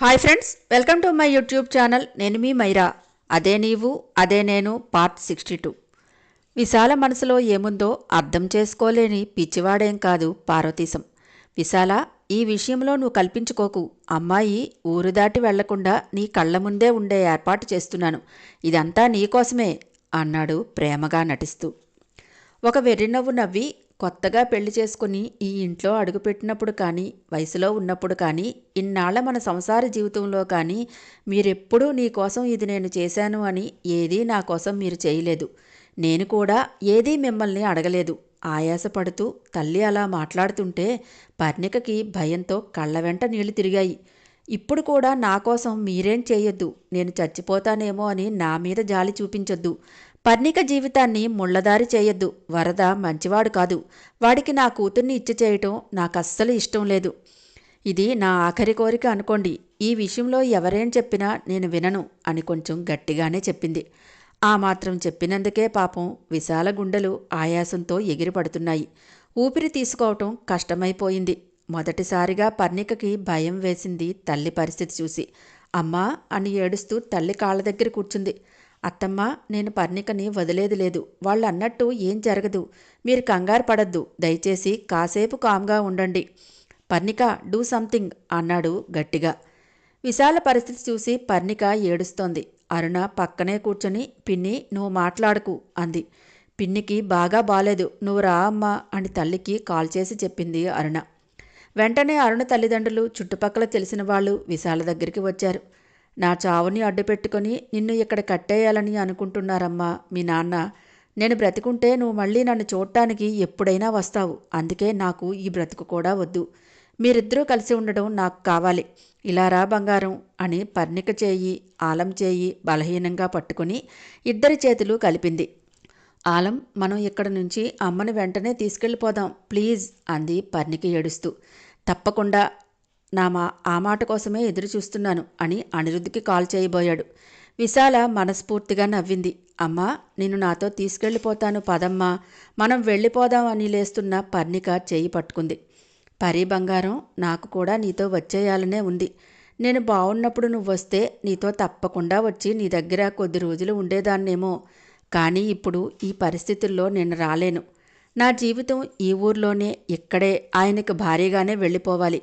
Hi friends welcome to my YouTube channel నేను మీ మైరా. అదే నీవు అదే నేను పార్ట్ సిక్స్టీ టూ విశాల మనసులో ఏముందో అర్థం చేసుకోలేని పిచ్చివాడేం కాదు పార్వతీశం. విశాల ఈ విషయంలో నువ్వు కల్పించుకోకు. అమ్మాయి ఊరు దాటి వెళ్ళకుండా నీ కళ్ళ ముందే ఉండే ఏర్పాటు చేస్తున్నాను. ఇదంతా నీకోసమే అన్నాడు ప్రేమగా నటిస్తూ. ఒక వెర్రినవ్వు నవ్వి కొత్తగా పెళ్ళి చేసుకుని ఈ ఇంట్లో అడుగుపెట్టినప్పుడు కానీ వయసులో ఉన్నప్పుడు కానీ ఇన్నాళ్ళ మన సంసార జీవితంలో కానీ మీరెప్పుడూ నీ కోసం ఇది నేను చేశాను అని ఏదీ నా కోసం మీరు చేయలేదు. నేను కూడా ఏదీ మిమ్మల్ని అడగలేదు. ఆయాసపడుతూ తల్లి అలా మాట్లాడుతుంటే పర్ణికకి భయంతో కళ్ళ వెంట నీళ్ళు తిరిగాయి. ఇప్పుడు కూడా నా కోసం మీరేం చేయొద్దు. నేను చచ్చిపోతానేమో అని నా మీద జాలి చూపించొద్దు. పర్ణిక జీవితాన్ని ముళ్ళదారి చేయొద్దు. వరద మంచివాడు కాదు. వాడికి నా కూతుర్ని ఇచ్చి చేయటం నాకస్సలు ఇష్టం లేదు. ఇది నా ఆఖరి కోరిక అనుకోండి. ఈ విషయంలో ఎవరేం చెప్పినా నేను వినను అని కొంచెం గట్టిగానే చెప్పింది. ఆ మాత్రం చెప్పినందుకే పాపం విశాల గుండెలు ఆయాసంతో ఎగిరిపడుతున్నాయి. ఊపిరి తీసుకోవటం కష్టమైపోయింది. మొదటిసారిగా పర్ణికకి భయం వేసింది తల్లి పరిస్థితి చూసి. అమ్మా అని ఏడుస్తూ తల్లి కాళ్ళ దగ్గర కూర్చుంది. అత్తమ్మ నేను పర్ణికని వదిలేది లేదు. వాళ్ళు అన్నట్టు ఏం జరగదు. మీరు కంగారు పడద్దు. దయచేసి కాసేపు కామ్గా ఉండండి. పర్ణిక డూ సంథింగ్ అన్నాడు గట్టిగా. విశాల పరిస్థితి చూసి పర్ణిక ఏడుస్తోంది. అరుణ పక్కనే కూర్చొని పిన్ని నువ్వు మాట్లాడకు అంది. పిన్నికి బాగా బాలేదు. నువ్వు రా అమ్మా అని తల్లికి కాల్ చేసి చెప్పింది అరుణ. వెంటనే అరుణ తల్లిదండ్రులు చుట్టుపక్కల తెలిసిన వాళ్ళు విశాల దగ్గరికి వచ్చారు. నా చావుని అడ్డుపెట్టుకొని నిన్ను ఇక్కడ కట్టేయాలని అనుకుంటున్నారమ్మా మీ నాన్న. నేను బ్రతికుంటే నువ్వు మళ్ళీ నన్ను చూడటానికి ఎప్పుడైనా వస్తావు. అందుకే నాకు ఈ బ్రతుకు కూడా వద్దు. మీరిద్దరూ కలిసి ఉండడం నాకు కావాలి. ఇలా రా బంగారం అని పర్ణిక చేయి ఆలం చేయి బలహీనంగా పట్టుకుని ఇద్దరి చేతులు కలిపింది. ఆలం మనం ఇక్కడ నుంచి అమ్మని వెంటనే తీసుకెళ్ళిపోదాం ప్లీజ్ అంది పర్ణిక ఏడుస్తూ. తప్పకుండా నా మా ఆ మాట కోసమే ఎదురు చూస్తున్నాను అని అనిరుద్ధికి కాల్ చేయబోయాడు. విశాల మనస్ఫూర్తిగా నవ్వింది. అమ్మా నిన్ను నాతో తీసుకెళ్ళిపోతాను పదమ్మా. మనం వెళ్ళిపోదాం అని లేస్తున్న పర్ణిక చేయి పట్టుకుంది. పరి బంగారం నాకు కూడా నీతో వచ్చేయాలనే ఉంది. నేను బాగున్నప్పుడు నువ్వు వస్తే నీతో తప్పకుండా వచ్చి నీ దగ్గర కొద్ది రోజులు ఉండేదాన్నేమో. కానీ ఇప్పుడు ఈ పరిస్థితుల్లో నేను రాలేను. నా జీవితం ఈ ఊర్లోనే ఇక్కడే ఆయనకు భారీగానే వెళ్ళిపోవాలి.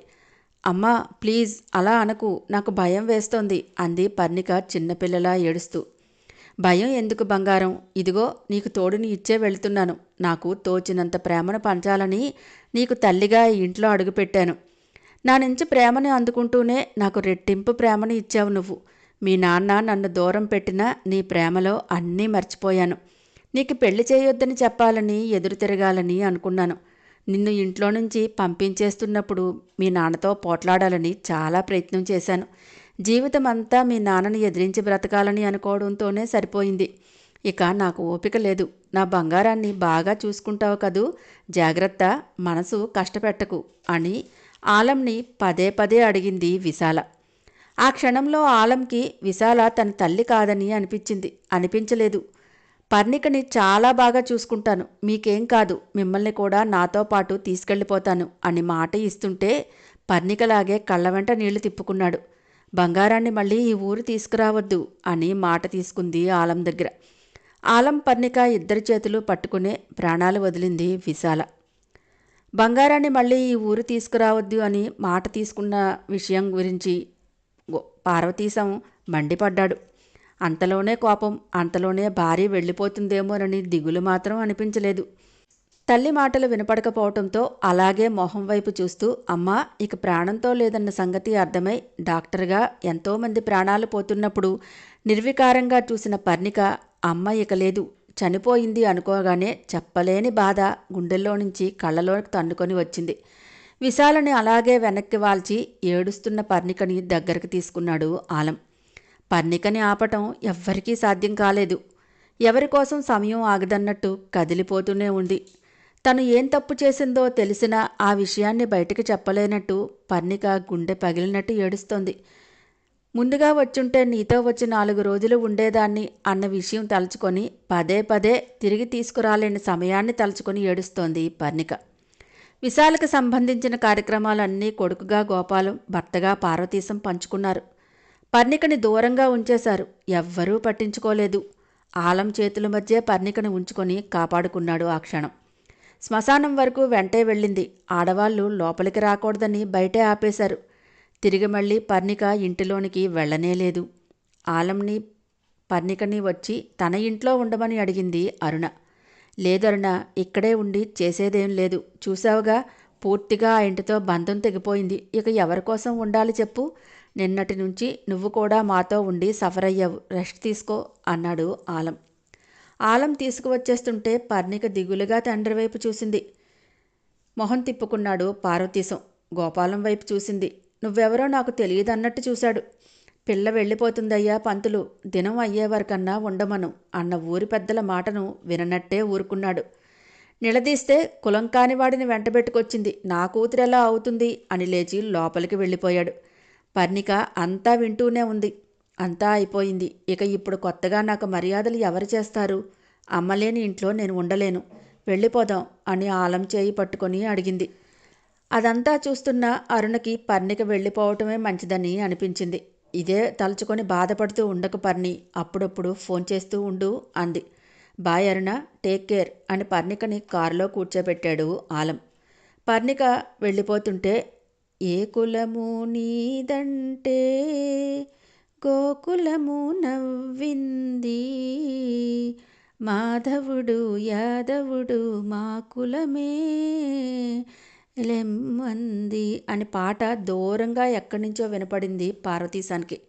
అమ్మా ప్లీజ్ అలా అనకు. నాకు భయం వేస్తోంది అంది పర్ణిక చిన్నపిల్లలా ఏడుస్తూ. భయం ఎందుకు బంగారం? ఇదిగో నీకు తోడుని ఇచ్చే వెళ్తున్నాను. నాకు తోచినంత ప్రేమను పంచాలని నీకు తల్లిగా ఇంట్లో అడుగుపెట్టాను. నా నుంచి ప్రేమని అందుకుంటూనే నాకు రెట్టింపు ప్రేమను ఇచ్చావు నువ్వు. మీ నాన్న నన్ను దూరం పెట్టినా నీ ప్రేమలో అన్నీ మర్చిపోయాను. నీకు పెళ్ళి చేయొద్దని చెప్పాలని ఎదురు తిరగాలని అనుకున్నాను. నిన్ను ఇంట్లో నుంచి పంపించేస్తున్నప్పుడు మీ నాన్నతో పోట్లాడాలని చాలా ప్రయత్నం చేశాను. జీవితం అంతా మీ నాన్నని ఎదిరించి బ్రతకాలని అనుకోవడంతోనే సరిపోయింది. ఇక నాకు ఓపిక లేదు. నా బంగారాన్ని బాగా చూసుకుంటావు కదూ. జాగ్రత్త మనసు కష్టపెట్టకు అని ఆలంని పదే పదే అడిగింది విశాల. ఆ క్షణంలో ఆలంకి విశాల తన తల్లి కాదని అనిపించింది. అనిపించలేదు. పర్ణికని చాలా బాగా చూసుకుంటాను. మీకేం కాదు మిమ్మల్ని కూడా నాతో పాటు తీసుకెళ్ళిపోతాను అని మాట ఇస్తుంటే పర్ణికలాగే కళ్ళ వెంట నీళ్ళు తిప్పుకున్నాడు. బంగారాన్ని మళ్ళీ ఈ ఊరు తీసుకురావద్దు అని మాట తీసుకుంది ఆలం దగ్గర. ఆలం పర్ణిక ఇద్దరి చేతులు పట్టుకునే ప్రాణాలు వదిలింది విశాల. బంగారాన్ని మళ్ళీ ఈ ఊరు తీసుకురావద్దు అని మాట తీసుకున్న విషయం గురించి పార్వతీశం మండిపడ్డాడు. అంతలోనే కోపం అంతలోనే భార్య వెళ్ళిపోతుందేమోనని దిగులు మాత్రం అనిపించలేదు. తల్లి మాటలు వినపడకపోవటంతో అలాగే మొహం వైపు చూస్తూ అమ్మా ఇక ప్రాణంతో లేదన్న సంగతి అర్థమై డాక్టర్గా ఎంతోమంది ప్రాణాలు పోతున్నప్పుడు నిర్వికారంగా చూసిన పర్ణిక అమ్మ ఇక లేదు చనిపోయింది అనుకోగానే చెప్పలేని బాధ గుండెల్లో నుంచి కళ్ళలోకి తన్నుకొని వచ్చింది. విశాలని అలాగే వెనక్కి వాల్చి ఏడుస్తున్న పర్ణికని దగ్గరకు తీసుకున్నాడు ఆలం. పర్ణికని ఆపటం ఎవ్వరికీ సాధ్యం కాలేదు. ఎవరి కోసం సమయం ఆగదన్నట్టు కదిలిపోతూనే ఉంది. తను ఏం తప్పు చేసిందో తెలిసినా ఆ విషయాన్ని బయటకు చెప్పలేనట్టు పర్ణిక గుండె పగిలినట్టు ఏడుస్తోంది. ముందుగా వచ్చుంటే నీతో వచ్చి నాలుగు రోజులు ఉండేదాన్ని అన్న విషయం తలుచుకొని పదే పదే తిరిగి తీసుకురాలేని సమయాన్ని తలుచుకొని ఏడుస్తోంది పర్ణిక విశాలకు సంబంధించిన కార్యక్రమాలన్నీ కొడుకుగా గోపాలం భర్తగా పార్వతీశం పంచుకున్నారు. పర్ణికని దూరంగా ఉంచేశారు. ఎవ్వరూ పట్టించుకోలేదు. ఆలం చేతుల మధ్య పర్ణికని ఉంచుకొని కాపాడుకున్నాడు ఆ క్షణం. శ్మశానం వరకు వెంటే వెళ్ళింది. ఆడవాళ్ళు లోపలికి రాకూడదని బయటే ఆపేశారు. తిరిగి మళ్ళీ పర్ణిక ఇంటిలోనికి వెళ్ళనేలేదు ఆలంని పర్ణికని వచ్చి తన ఇంట్లో ఉండమని అడిగింది అరుణ. లేదరుణ ఇక్కడే ఉండి చేసేదేం లేదు. చూసావుగా పూర్తిగా ఆ ఇంటితో బంధం తెగిపోయింది. ఇక ఎవరి కోసం ఉండాలి చెప్పు? నిన్నటి నుంచి నువ్వు కూడా మాతో ఉండి సఫర్ అయ్యావు రెస్ట్ తీసుకో అన్నాడు ఆలం. ఆలం తీసుకువచ్చేస్తుంటే పర్ణిక దిగులుగా తండ్రి వైపు చూసింది. మొహం తిప్పుకున్నాడు పార్వతీశం. గోపాలం వైపు చూసింది. నువ్వెవరో నాకు తెలియదన్నట్టు చూశాడు. పిల్ల వెళ్ళిపోతుందయ్యా పంతులు. దినం అయ్యేవరకన్నా ఉండమను అన్న ఊరి పెద్దల మాటను విననట్టే ఊరుకున్నాడు. నిలదీస్తే కులం కానివాడిని వెంటబెట్టుకొచ్చింది. నా కూతురెలా అవుతుంది అని లేచి లోపలికి వెళ్ళిపోయాడు. పర్ణిక అంతా వింటూనే ఉంది. అంతా అయిపోయింది. ఇక ఇప్పుడు కొత్తగా నాకు మర్యాదలు ఎవరు చేస్తారు? అమ్మలేని ఇంట్లో నేను ఉండలేను. వెళ్ళిపోదాం అని ఆలం చేయి పట్టుకొని అడిగింది. అదంతా చూస్తున్న అరుణకి పర్ణిక వెళ్ళిపోవటమే మంచిదని అనిపించింది. ఇదే తలుచుకొని బాధపడుతూ ఉండకు పర్ణి. అప్పుడప్పుడు ఫోన్ చేస్తూ ఉండు అంది. బాయ్ అరుణ టేక్ కేర్ అని పర్ణికని కారులో కూర్చోబెట్టాడు ఆలం. పర్ణిక వెళ్ళిపోతుంటే ఏ కులము నీదంటే గోకులము నవ్వింది. మాధవుడు యాదవుడు మా కులమే లెమ్మంది అని పాట దూరంగా ఎక్కడి నుంచో వినపడింది పార్వతీశానికి.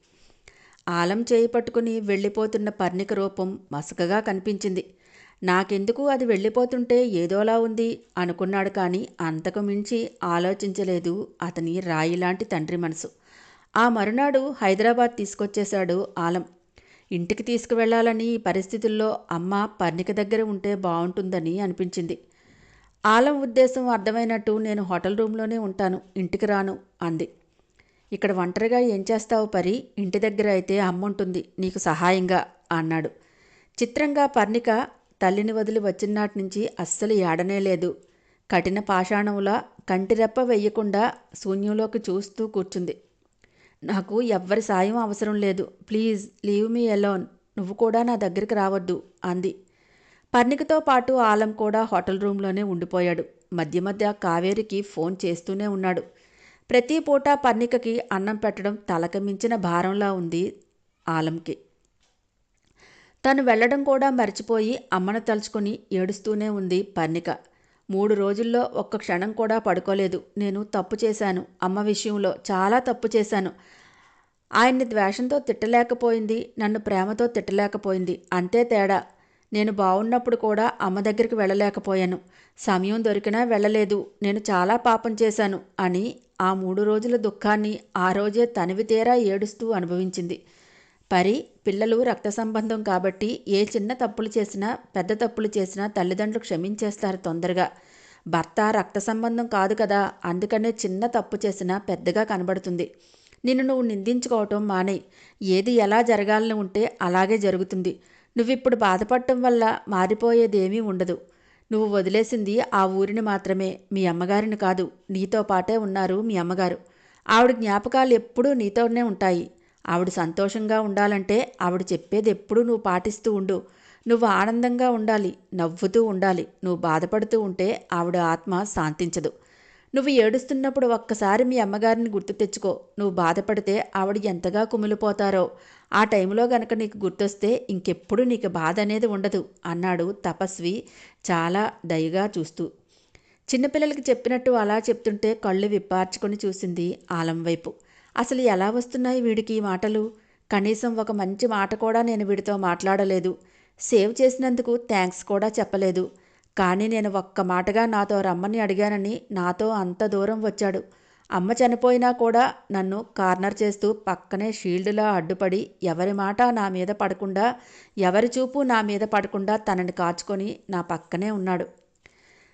ఆలం చేయి పట్టుకుని వెళ్ళిపోతున్న పర్ణిక రూపం మసకగా కనిపించింది. నాకెందుకు అది వెళ్ళిపోతుంటే ఏదోలా ఉంది అనుకున్నాడు కానీ అంతకు మించి ఆలోచించలేదు అతని రాయిలాంటి తండ్రి మనసు. ఆ మరునాడు హైదరాబాద్ తీసుకొచ్చేశాడు ఆలం. ఇంటికి తీసుకువెళ్ళాలని ఈ పరిస్థితుల్లో అమ్మ పర్ణిక దగ్గర ఉంటే బాగుంటుందని అనిపించింది. ఆలం ఉద్దేశం అర్థమైనట్టు నేను హోటల్ రూమ్లోనే ఉంటాను ఇంటికి రాను అంది. ఇక్కడ ఒంటరిగా ఏం చేస్తావు పరి? ఇంటి దగ్గర అయితే అమ్ముంటుంది నీకు సహాయంగా అన్నాడు. చిత్రంగా పర్ణిక తల్లిని వదిలి వచ్చినాటి నుంచి అస్సలు ఏడనే లేదు. కఠిన పాషాణంలా కంటిరెప్ప వెయ్యకుండా శూన్యంలోకి చూస్తూ కూర్చుంది. నాకు ఎవ్వరి సాయం అవసరం లేదు. Please leave me alone. నువ్వు కూడా నా దగ్గరికి రావద్దు అంది. పర్ణికతో పాటు ఆలం కూడా హోటల్ రూమ్లోనే ఉండిపోయాడు. మధ్య మధ్య కావేరికి ఫోన్ చేస్తూనే ఉన్నాడు. ప్రతి పూట పర్ణికకి అన్నం పెట్టడం తలకమించిన భారంలా ఉంది ఆలంకి. తను వెళ్ళడం కూడా మర్చిపోయి అమ్మను తలుచుకొని ఏడుస్తూనే ఉంది పర్ణిక. మూడు రోజుల్లో ఒక్క క్షణం కూడా పడుకోలేదు. నేను తప్పు చేశాను. అమ్మ విషయంలో చాలా తప్పు చేశాను. ఆయన్ని ద్వేషంతో తిట్టలేకపోయింది. నన్ను ప్రేమతో తిట్టలేకపోయింది. అంతే తేడా. నేను బాగున్నప్పుడు కూడా అమ్మ దగ్గరికి వెళ్ళలేకపోయాను. సమయం దొరికినా వెళ్ళలేదు. నేను చాలా పాపం చేశాను అని ఆ మూడు రోజుల దుఃఖాన్ని ఆ రోజే తనివి తీరా ఏడుస్తూ అనుభవించింది. పరి పిల్లలు రక్త సంబంధం కాబట్టి ఏ చిన్న తప్పులు చేసినా పెద్ద తప్పులు చేసినా తల్లిదండ్రులు క్షమించేస్తారు తొందరగా. భర్త రక్త సంబంధం కాదు కదా అందుకనే చిన్న తప్పు చేసినా పెద్దగా కనబడుతుంది. నిన్ను నువ్వు నిందించుకోవటం మానే ఏది ఎలా జరగాలని ఉంటే అలాగే జరుగుతుంది. నువ్విప్పుడు బాధపడటం వల్ల మారిపోయేదేమీ ఉండదు. నువ్వు వదిలేసింది ఆ ఊరిని మాత్రమే మీ అమ్మగారిని కాదు. నీతో పాటే ఉన్నారు మీ అమ్మగారు. ఆవిడ జ్ఞాపకాలు ఎప్పుడూ నీతోనే ఉంటాయి. ఆవిడ సంతోషంగా ఉండాలంటే ఆవిడ చెప్పేది ఎప్పుడూ నువ్వు పాటిస్తూ ఉండు. నువ్వు ఆనందంగా ఉండాలి నవ్వుతూ ఉండాలి. నువ్వు బాధపడుతూ ఉంటే ఆవిడ ఆత్మ శాంతించదు. నువ్వు ఏడుస్తున్నప్పుడు ఒక్కసారి మీ అమ్మగారిని గుర్తు తెచ్చుకో. నువ్వు బాధపడితే ఆవిడ ఎంతగా కుమిలిపోతారో. ఆ టైంలో గనక నీకు గుర్తొస్తే ఇంకెప్పుడు నీకు బాధ అనేది ఉండదు అన్నాడు తపస్వి చాలా దయగా చూస్తూ. చిన్నపిల్లలకి చెప్పినట్టు అలా చెప్తుంటే కళ్ళు విప్పార్చుకొని చూసింది ఆలం వైపు అసలు ఎలా వస్తున్నాయి వీడికి ఈ మాటలు? కనీసం ఒక మంచి మాట కూడా నేను వీడితో మాట్లాడలేదు. సేవ్ చేసినందుకు థ్యాంక్స్ కూడా చెప్పలేదు. కానీ నేను ఒక్క మాటగా నాతో రమ్మని అడిగానని నాతో అంత దూరం వచ్చాడు. అమ్మ చనిపోయినా కూడా నన్ను కార్నర్ చేస్తూ పక్కనే షీల్డ్లా అడ్డుపడి ఎవరి మాట నా మీద పడకుండా ఎవరి చూపు నా మీద పడకుండా తనని కాచుకొని నా పక్కనే ఉన్నాడు.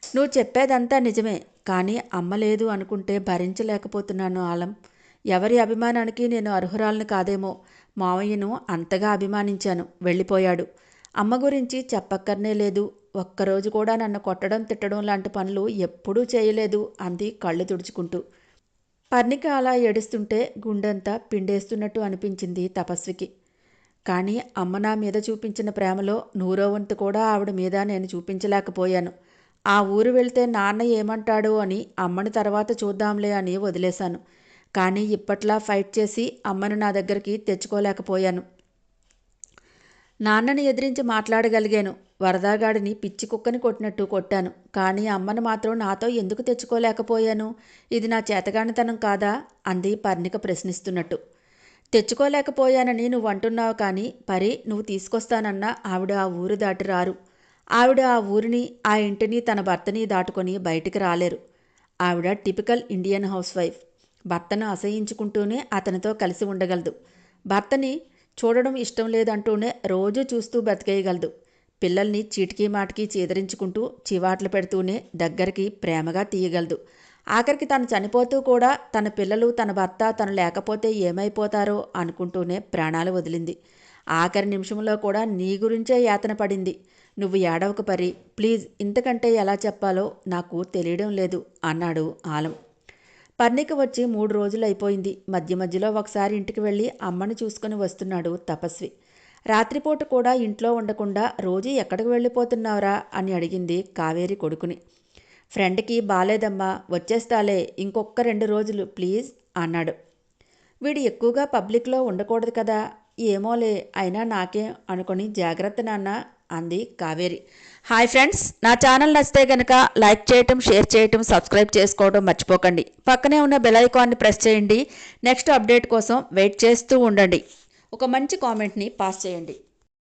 నువ్వు చెప్పేదంతా నిజమే కానీ అమ్మ లేదు అనుకుంటే భరించలేకపోతున్నాను ఆలం. ఎవరి అభిమానానికి నేను అర్హురాలను కాదేమో. మావయ్యను అంతగా అభిమానించాను. వెళ్ళిపోయాడు. అమ్మ గురించి చెప్పక్కర్నే లేదు. ఒక్కరోజు కూడా నన్ను కొట్టడం తిట్టడం లాంటి పనులు ఎప్పుడూ చేయలేదు అంది కళ్ళు తుడుచుకుంటూ. పర్ణిక అలా ఏడుస్తుంటే గుండెంతా పిండేస్తున్నట్టు అనిపించింది తపస్వికి. కానీ అమ్మ నా మీద చూపించిన ప్రేమలో నూరో వంతు కూడా ఆవిడ మీద నేను చూపించలేకపోయాను. ఆ ఊరు వెళ్తే నాన్న ఏమంటాడో అని అమ్మని తర్వాత చూద్దాంలే అని వదిలేశాను. కానీ ఇప్పట్లా ఫైట్ చేసి అమ్మను నా దగ్గరికి తెచ్చుకోలేకపోయాను. నాన్నని ఎదిరించి మాట్లాడగలిగాను. వరదాగాడిని పిచ్చి కుక్కని కొట్టినట్టు కొట్టాను. కానీ అమ్మను మాత్రం నాతో ఎందుకు తెచ్చుకోలేకపోయాను? ఇది నా చేతగానితనం కాదా? అంది పర్ణిక ప్రశ్నిస్తున్నట్టు. తెచ్చుకోలేకపోయానని నువ్వు అంటున్నావు కానీ పరి నువ్వు తీసుకొస్తానన్నా ఆవిడ ఆ ఊరు దాటి రారు. ఆవిడ ఆ ఊరిని ఆ ఇంటిని తన భర్తని దాటుకొని బయటికి రాలేరు. ఆవిడ టిపికల్ ఇండియన్ హౌస్ వైఫ్. భర్తను అసహించుకుంటూనే అతనితో కలిసి ఉండగలదు. భర్తని చూడడం ఇష్టం లేదంటూనే రోజు చూస్తూ బతికేయగలదు. పిల్లల్ని చీటికి మాటికి చీదరించుకుంటూ చివాట్లు పెడుతూనే దగ్గరికి ప్రేమగా తీయగలదు. ఆఖరికి తను చనిపోతూ కూడా తన పిల్లలు తన భర్త తను లేకపోతే ఏమైపోతారో అనుకుంటూనే ప్రాణాలు వదిలింది. ఆఖరి నిమిషంలో కూడా నీ గురించే యాతన పడింది. నువ్వు ఏడవక పరి. ప్లీజ్ ఇంతకంటే ఎలా చెప్పాలో నాకు తెలియడం లేదు అన్నాడు ఆలం. పర్ణిక వచ్చి మూడు రోజులు అయిపోయింది మధ్య మధ్యలో ఒకసారి ఇంటికి వెళ్ళి అమ్మని చూసుకుని వస్తున్నాడు తపస్వి. రాత్రిపూట కూడా ఇంట్లో ఉండకుండా రోజు ఎక్కడికి వెళ్ళిపోతున్నావురా అని అడిగింది కావేరి కొడుకుని. ఫ్రెండ్కి బాలేదమ్మా వచ్చేస్తాలే ఇంకొక రెండు రోజులు ప్లీజ్ అన్నాడు. వీడు ఎక్కువగా పబ్లిక్లో ఉండకూడదు కదా ఏమోలే అయినా నాకే అనుకొని జాగ్రత్త నాన్న అంది కావేరి. హాయ్ ఫ్రెండ్స్ నా ఛానల్ నచ్చితే కనుక లైక్ చేయటం షేర్ చేయటం సబ్స్క్రైబ్ చేసుకోవడం మర్చిపోకండి. పక్కనే ఉన్న బెల్ ఐకాన్ని ప్రెస్ చేయండి. నెక్స్ట్ అప్డేట్ కోసం వెయిట్ చేస్తూ ఉండండి. ఒక మంచి కామెంట్ని పాస్ చేయండి.